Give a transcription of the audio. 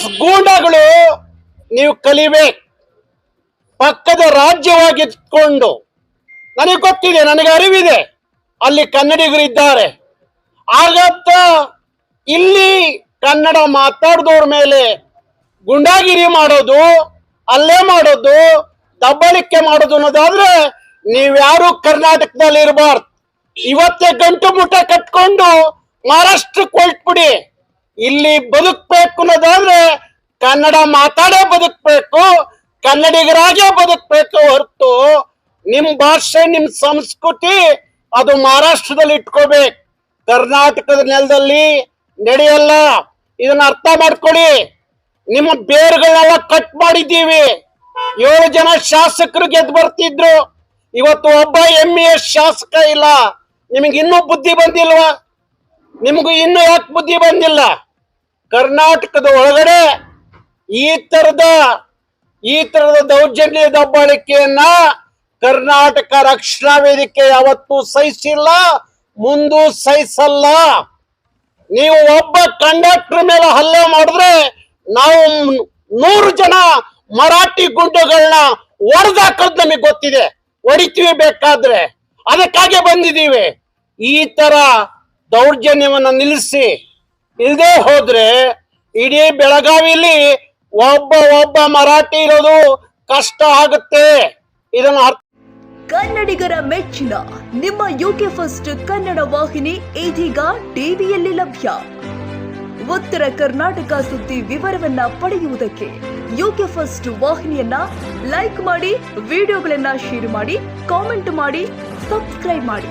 S ಗೂಂಡಗಳು ನೀವು ಕಲಿಬೇಕು ಪಕ್ಕದ ರಾಜ್ಯವಾಗಿತ್ಕೊಂಡು ನನಗೆ ಗೊತ್ತಿದೆ, ನನಗೆ ಅರಿವಿದೆ. ಅಲ್ಲಿ ಕನ್ನಡಿಗರು ಇದ್ದಾರೆ. ಆಗತ್ತ ಇಲ್ಲಿ ಕನ್ನಡ ಮಾತಾಡ್ದವ್ರ ಮೇಲೆ ಗುಂಡಾಗಿರಿ ಮಾಡೋದು, ಅಲ್ಲೇ ಮಾಡೋದು, ದಬ್ಬಳಿಕೆ ಮಾಡೋದು ಅನ್ನೋದಾದ್ರೆ ನೀವ್ಯಾರು ಕರ್ನಾಟಕದಲ್ಲಿ ಇರಬಾರ್ದು ಇವತ್ತೇ ಗಂಟು ಮುಟ್ಟ ಕಟ್ಕೊಂಡು ಮಹಾರಾಷ್ಟ್ರಕ್ಕೆ ಹೊಲ್ಟ್ಬಿಡಿ ಇಲ್ಲಿ ಬದುಕ್ಬೇಕು ಅನ್ನೋದಾದ್ರೆ ಕನ್ನಡ ಮಾತಾಡೇ ಬದುಕ್ಬೇಕು, ಕನ್ನಡಿಗರಾಗೇ ಬದುಕ್ಬೇಕು ಹೊರತು ನಿಮ್ ಭಾಷೆ, ನಿಮ್ ಸಂಸ್ಕೃತಿ ಅದು ಮಹಾರಾಷ್ಟ್ರದಲ್ಲಿ ಇಟ್ಕೋಬೇಕು. ಕರ್ನಾಟಕದ ನೆಲದಲ್ಲಿ ನಡೆಯಲ್ಲ. ಇದನ್ನ ಅರ್ಥ ಮಾಡ್ಕೊಳ್ಳಿ. ನಿಮ್ಮ ಬೇರುಗಳನ್ನೆಲ್ಲ ಕಟ್ ಮಾಡಿದ್ದೀವಿ. ಏಳು ಜನ ಶಾಸಕರು ಗೆದ್ದು ಬರ್ತಿದ್ರು. ಇವತ್ತು ಒಬ್ಬ ಎಂ ಶಾಸಕ ಇಲ್ಲ. ನಿಮಗೆ ಇನ್ನೂ ಬುದ್ಧಿ ಬಂದಿಲ್ವಾ? ನಿಮಗೂ ಇನ್ನೂ ಯಾಕೆ ಬುದ್ಧಿ ಬಂದಿಲ್ಲ? ಕರ್ನಾಟಕದ ಒಳಗಡೆ ಈ ತರದ ಈ ತರದ ದೌರ್ಜನ್ಯ ದಬ್ಬಾಳಿಕೆಯನ್ನ ಕರ್ನಾಟಕ ರಕ್ಷಣಾ ವೇದಿಕೆ ಯಾವತ್ತೂ ಸಹಿಸಿಲ್ಲ, ಮುಂದೂ ಸಹಿಸಲ್ಲ. ನೀವು ಒಬ್ಬ ಕಂಡಕ್ಟರ್ ಮೇಲೆ ಹಲ್ಲೆ ಮಾಡಿದ್ರೆ ನಾವು ನೂರು ಜನ ಮರಾಠಿ ಗುಂಡುಗಳನ್ನ ಹೊಡೆದಾಕೋದು ನಮಗೆ ಗೊತ್ತಿದೆ. ಹೊಡಿತೀವಿ ಬೇಕಾದ್ರೆ. ಅದಕ್ಕಾಗೆ ಬಂದಿದ್ದೀವಿ. ಈ ತರ ದೌರ್ಜನ್ಯವನ್ನ ನಿಲ್ಲಿಸಿ. ಇಲ್ಲದೆ ಹೋದ್ರೆ ಇಡೀ ಬೆಳಗಾವಿಲಿ ಒಬ್ಬ ಒಬ್ಬ ಮರಾಠಿ ಇರೋದು ಕಷ್ಟ ಆಗುತ್ತೆ. ಇದನ್ನ ಅರ್ಥ ಕನ್ನಡಿಗರ ಮೆಚ್ಚಿನ ನಿಮ್ಮ ಯುಕೆ ಫಸ್ಟ್ ಕನ್ನಡ ವಾಹಿನಿ ಇದೀಗ ಟಿವಿಯಲ್ಲಿ ಲಭ್ಯ. ಉತ್ತರ ಕರ್ನಾಟಕ ಸುದ್ದಿ ವಿವರವನ್ನ ಪಡೆಯುವುದಕ್ಕೆ ಯುಕೆ ಫಸ್ಟ್ ವಾಹಿನಿಯನ್ನ ಲೈಕ್ ಮಾಡಿ, ವಿಡಿಯೋಗಳನ್ನ ಶೇರ್ ಮಾಡಿ, ಕಾಮೆಂಟ್ ಮಾಡಿ, ಸಬ್ಸ್ಕ್ರೈಬ್ ಮಾಡಿ.